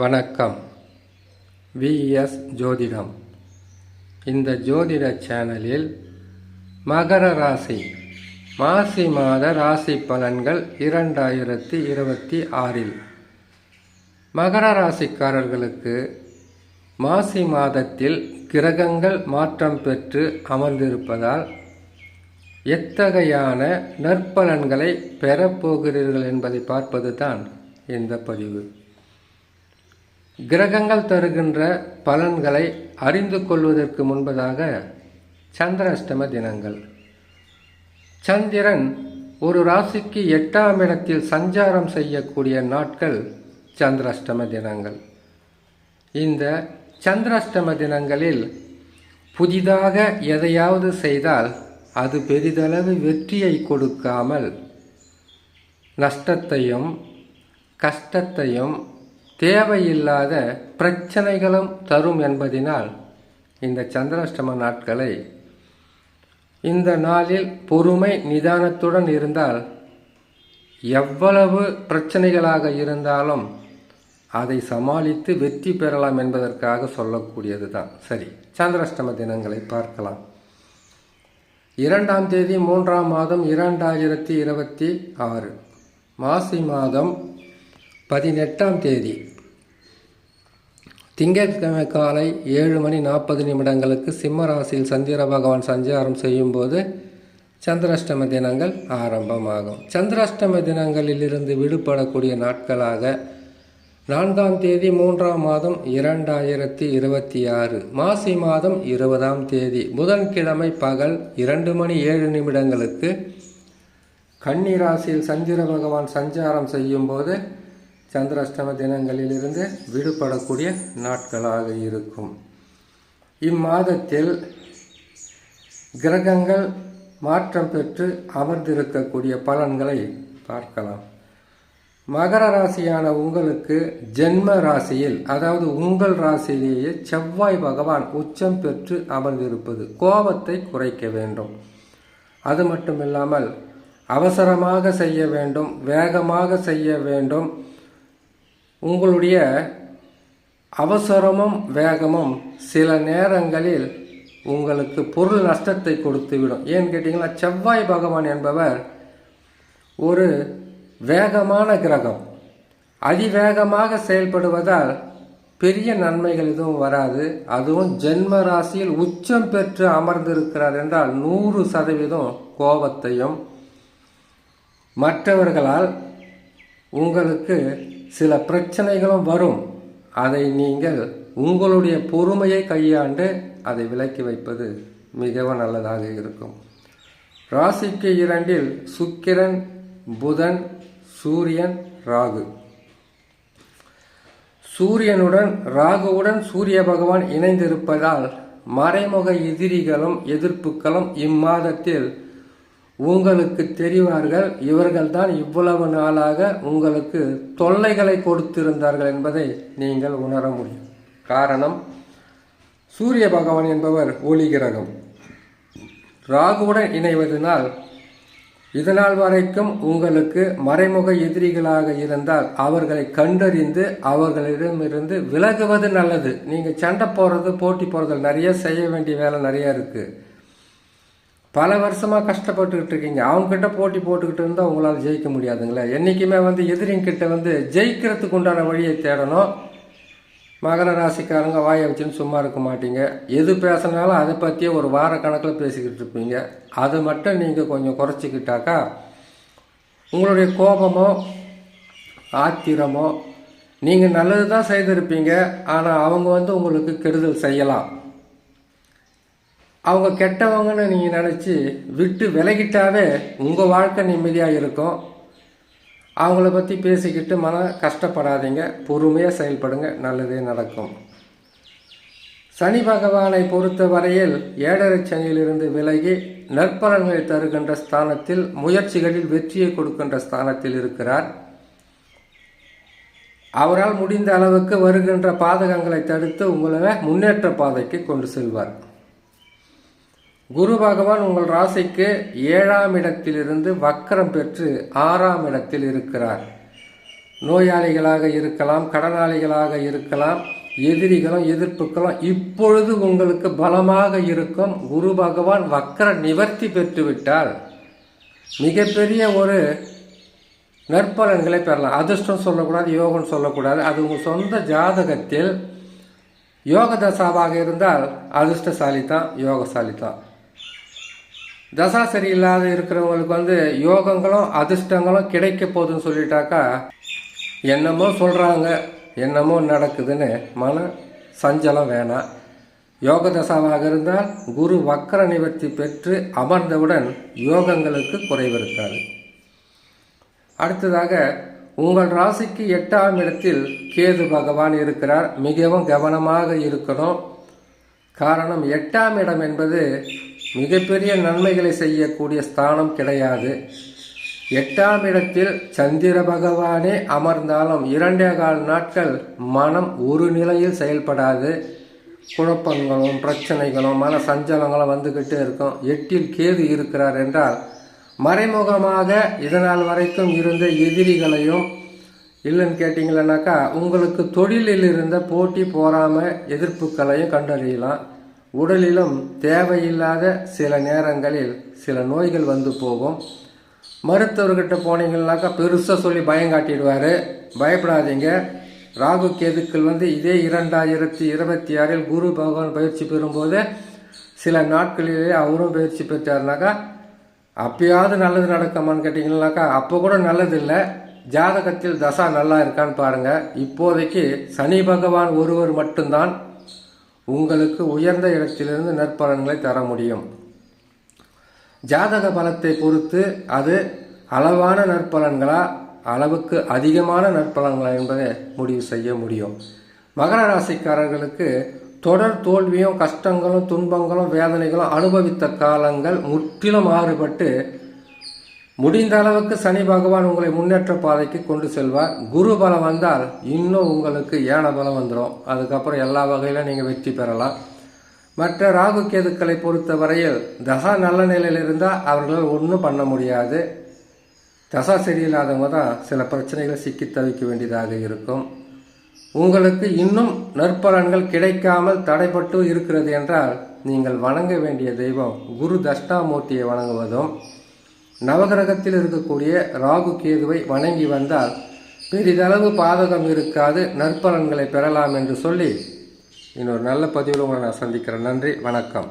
வணக்கம். விஎஸ் ஜோதிடம். இந்த ஜோதிட சேனலில் மகர ராசி மாசி மாத ராசி பலன்கள் இரண்டாயிரத்தி இருபத்தி ஆறில். மகர ராசிக்காரர்களுக்கு மாசி மாதத்தில் கிரகங்கள் மாற்றம் பெற்று அமர்ந்திருப்பதால் எத்தகையான நற்பலன்களை பெறப்போகிறீர்கள் என்பதை பார்ப்பது தான் இந்த பதிவு. கிரகங்கள் தருகின்ற பலன்களை அறிந்து கொள்வதற்கு முன்பதாக சந்திராஷ்டம தினங்கள். சந்திரன் ஒரு ராசிக்கு எட்டாம் இடத்தில் சஞ்சாரம் செய்யக்கூடிய நாட்கள் சந்திராஷ்டம தினங்கள். இந்த சந்திராஷ்டம தினங்களில் புதிதாக எதையாவது செய்தால் அது பெரிதளவு வெற்றியை கொடுக்காமல் நஷ்டத்தையும் கஷ்டத்தையும் தேவையில்லாத பிரச்சனைகளும் தரும் என்பதினால் இந்த சந்திராஷ்டம நாட்களை இந்த நாளில் பொறுமை நிதானத்துடன் இருந்தால் எவ்வளவு பிரச்சனைகளாக இருந்தாலும் அதை சமாளித்து வெற்றி பெறலாம் என்பதற்காக சொல்லக்கூடியது தான் சரி சந்திராஷ்டம தினங்களை பார்க்கலாம். இரண்டாம் தேதி மூன்றாம் மாதம் இரண்டாயிரத்தி இருபத்தி ஆறு மாசி மாதம் பதினெட்டாம் தேதி. திங்கட்கிழமை காலை ஏழு மணி நாற்பது நிமிடங்களுக்கு சிம்ம ராசியில் சந்திர பகவான் சஞ்சாரம் செய்யும்போது சந்திராஷ்டம தினங்கள் ஆரம்பமாகும். சந்திராஷ்டம தினங்களிலிருந்து விடுபடக்கூடிய நாட்களாக நான்காம் தேதி மூன்றாம் மாதம் இரண்டாயிரத்தி இருபத்தி ஆறு. மாசி மாதம் இருபதாம் தேதி. புதன்கிழமை பகல் இரண்டு மணி ஏழு நிமிடங்களுக்கு கன்னிராசியில் சந்திர பகவான் சஞ்சாரம் செய்யும்போது சந்திராஷ்டம தினங்களிலிருந்து விடுபடக்கூடிய நாட்களாக இருக்கும். இம்மாதத்தில் கிரகங்கள் மாற்றம் பெற்று அமர்ந்திருக்கக்கூடிய பலன்களை பார்க்கலாம். மகர ராசியான உங்களுக்கு ஜென்ம ராசியில் அதாவது உங்கள் ராசியிலேயே செவ்வாய் பகவான் உச்சம் பெற்று அமர்ந்திருப்பது கோபத்தை குறைக்க வேண்டும். அது மட்டும் இல்லாமல் அவசரமாக செய்ய வேண்டும் வேகமாக செய்ய வேண்டும் உங்களுடைய அவசரமும் வேகமும் சில நேரங்களில் உங்களுக்கு பொருள் நஷ்டத்தை கொடுத்துவிடும். ஏன்னு கேட்டிங்கன்னா செவ்வாய் பகவான் என்பவர் ஒரு வேகமான கிரகம். அதிவேகமாக செயல்படுவதால் பெரிய நன்மைகள் எதுவும் வராது. அதுவும் ஜென்ம ராசியில் உச்சம் பெற்று அமர்ந்திருக்கிறார் என்றால் நூறு சதவீதம் கோபத்தையும் மற்றவர்களால் உங்களுக்கு சில பிரச்சனைகளும் வரும். அதை நீங்கள் உங்களுடைய பொறுமையை கையாண்டு அதை விலக்கி வைப்பது மிகவும் நல்லதாக இருக்கும். ராசிக்கு இரண்டில் சுக்கிரன் புதன் சூரியன் ராகு. சூரியனுடன் ராகுவுடன் சூரிய பகவான் இணைந்திருப்பதால் மறைமுக எதிரிகளும் எதிர்ப்புகளும் இம்மாதத்தில் உங்களுக்கு தெரிவார்கள் இவர்கள்தான் இவ்வளவு நாளாக உங்களுக்கு தொல்லைகளை கொடுத்திருந்தார்கள் என்பதை நீங்கள் உணர முடியும். காரணம் சூரிய பகவான் என்பவர் ஒளி கிரகம். ராகுவுடன் இணைவதனால் இதனால் வரைக்கும் உங்களுக்கு மறைமுக எதிரிகளாக இருந்தால் அவர்களை கண்டறிந்து அவர்களிடமிருந்து விலகுவது நல்லது. நீங்கள் சண்டை போடுறது போட்டி போடுறது நிறைய செய்ய வேண்டிய வேலை நிறைய இருக்குது பல வருஷமாக கஷ்டப்பட்டுக்கிட்டு இருக்கீங்க. அவங்ககிட்ட போட்டி போட்டுக்கிட்டு இருந்தால் உங்களால் ஜெயிக்க முடியாதுங்களே. என்றைக்குமே வந்து எதிரிங்கிட்ட வந்து ஜெயிக்கிறதுக்கு உண்டான வழியை தேடணும். மகர ராசிக்காரங்க வாயை வச்சுன்னு சும்மா இருக்க மாட்டீங்க. எது பேசினாலும் அதை பற்றியே ஒரு வார கணக்கில் பேசிக்கிட்டு இருப்பீங்க. அதை மட்டும் நீங்கள் கொஞ்சம் குறைச்சிக்கிட்டாக்கா உங்களுடைய கோபமோ ஆத்திரமோ நீங்கள் நல்லது தான் செய்திருப்பீங்க. ஆனால் அவங்க வந்து உங்களுக்கு கெடுதல் செய்யலாம். அவங்க கெட்டவங்கன்னு நீங்கள் நினச்சி விட்டு விலகிட்டாவே உங்கள் வாழ்க்கை நிம்மதியாக இருக்கும். அவங்கள பற்றி பேசிக்கிட்டு மன கஷ்டப்படாதீங்க. பொறுமையாக செயல்படுங்க. நல்லதே நடக்கும். சனி பகவானை பொறுத்த வரையில் ஏழரை சனியிலிருந்து விலகி நற்பலன்களை தருகின்ற ஸ்தானத்தில் முயற்சிகளில் வெற்றியை கொடுக்கின்ற ஸ்தானத்தில் இருக்கிறார். அவரால் முடிந்த அளவுக்கு வருகின்ற பாதகங்களை தடுத்து உங்களை முன்னேற்ற பாதைக்கு கொண்டு செல்வார். குரு பகவான் உங்கள் ராசிக்கு ஏழாம் இடத்திலிருந்து வக்கரம் பெற்று ஆறாம் இடத்தில் இருக்கிறார். நோயாளிகளாக இருக்கலாம் கடனாளிகளாக இருக்கலாம் எதிரிகளும் எதிர்ப்புகளும் இப்பொழுது உங்களுக்கு பலமாக இருக்கும். குரு பகவான் வக்கர நிவர்த்தி பெற்றுவிட்டால் மிகப்பெரிய ஒரு நற்பலன்களை பெறலாம். அதிர்ஷ்டம் சொல்லக்கூடாது யோகம் சொல்லக்கூடாது. அது உங்கள் சொந்த ஜாதகத்தில் யோக தசாவாக இருந்தால் அதிர்ஷ்டசாலி தான் யோகசாலி தான் தசா சரியில்லாத இருக்கிறவங்களுக்கு வந்து யோகங்களும் அதிர்ஷ்டங்களும் கிடைக்க போகுதுன்னு சொல்லிட்டாக்கா என்னமோ சொல்கிறாங்க என்னமோ நடக்குதுன்னு மன சஞ்சலம் வேணாம். யோக தசாவாக இருந்தால் குரு வக்கர நிவர்த்தி பெற்று அமர்ந்தவுடன் யோகங்களுக்கு குறைவு இருக்காது அடுத்ததாக உங்கள் ராசிக்கு எட்டாம் இடத்தில் கேது பகவான் இருக்கிறார். மிகவும் கவனமாக இருக்கணும். காரணம் எட்டாம் இடம் என்பது மிகப்பெரிய நன்மைகளை செய்யக்கூடிய ஸ்தானம் கிடையாது. எட்டாம் இடத்தில் சந்திர பகவானே அமர்ந்தாலும் இரண்டே கால் நாட்கள் மனம் ஒரு நிலையில் செயல்படாது. குழப்பங்களும் பிரச்சனைகளும் மன சஞ்சலங்களும் வந்துக்கிட்டே இருக்கும். எட்டில் கேது இருக்கிறார் என்றால் மறைமுகமாக இதனால் வரைக்கும் இருந்த எதிரிகளையும் இல்லைன்னு கேட்டிங்களேனாக்கா உங்களுக்கு தொழிலில் இருந்த போட்டி போகாமல் எதிர்ப்புகளையும் கண்டறியலாம். உடலிலும் தேவையில்லாத சில நேரங்களில் சில நோய்கள் வந்து போகும். மருத்துவர்கிட்ட போனீங்கன்னாக்கா பெருசாக சொல்லி பயம் காட்டிடுவார். பயப்படாதீங்க. ராகு கேதுக்கள் வந்து இதே இரண்டாயிரத்தி இருபத்தி ஆறில் குரு பகவான் பயிற்சி பெறும்போது சில நாட்களிலே அவரும் பயிற்சி பெற்றாருனாக்கா அப்பயாவது நல்லது நடக்குமான்னு கேட்டிங்கனாக்கா அப்போ கூட நல்லது இல்லை ஜாதகத்தில் தசா நல்லா இருக்கான்னு பாருங்கள் இப்போதைக்கு சனி பகவான் ஒருவர் மட்டும்தான் உங்களுக்கு உயர்ந்த இடத்திலிருந்து நற்பலன்களை தர முடியும். ஜாதக பலத்தை பொறுத்து அது அளவான நற்பலன்களா அளவுக்கு அதிகமான நற்பலன்களா என்பதை முடிவு செய்ய முடியும். மகர ராசிக்காரர்களுக்கு தொடர் தோல்வியும் கஷ்டங்களும் துன்பங்களும் வேதனைகளும் அனுபவித்த காலங்கள் முற்றிலும் மாறுபட்டு முடிந்த அளவுக்கு சனி பகவான் உங்களை முன்னேற்ற பாதைக்கு கொண்டு செல்வார். குரு பலம் வந்தால் இன்னும் உங்களுக்கு ஏன பலம் வந்துடும் அதுக்கப்புறம் எல்லா வகையிலும் நீங்கள் வெற்றி பெறலாம். மற்ற ராகு கேதுக்களை பொறுத்த வரையில் தசா நல்ல நிலையில் இருந்தால் அவர்களால் ஒன்றும் பண்ண முடியாது. தசா சரியில்லாதவங்க தான் சில பிரச்சனைகளை சிக்கி தவிக்க வேண்டியதாக இருக்கும். உங்களுக்கு இன்னும் நற்பலன்கள் கிடைக்காமல் தடைப்பட்டு இருக்கிறது என்றால் நீங்கள் வணங்க வேண்டிய தெய்வம் குரு தஷ்டாமூர்த்தியை வணங்குவதும் நவகிரகத்தில் இருக்கக்கூடிய ராகு கேதுவை வணங்கி வந்தால் பெரிதளவு பாதகம் இருக்காது நற்பலன்களை பெறலாம் என்று சொல்லி இன்னொரு நல்ல பதிவில் உங்களை நான் சந்திக்கிறேன். நன்றி வணக்கம்.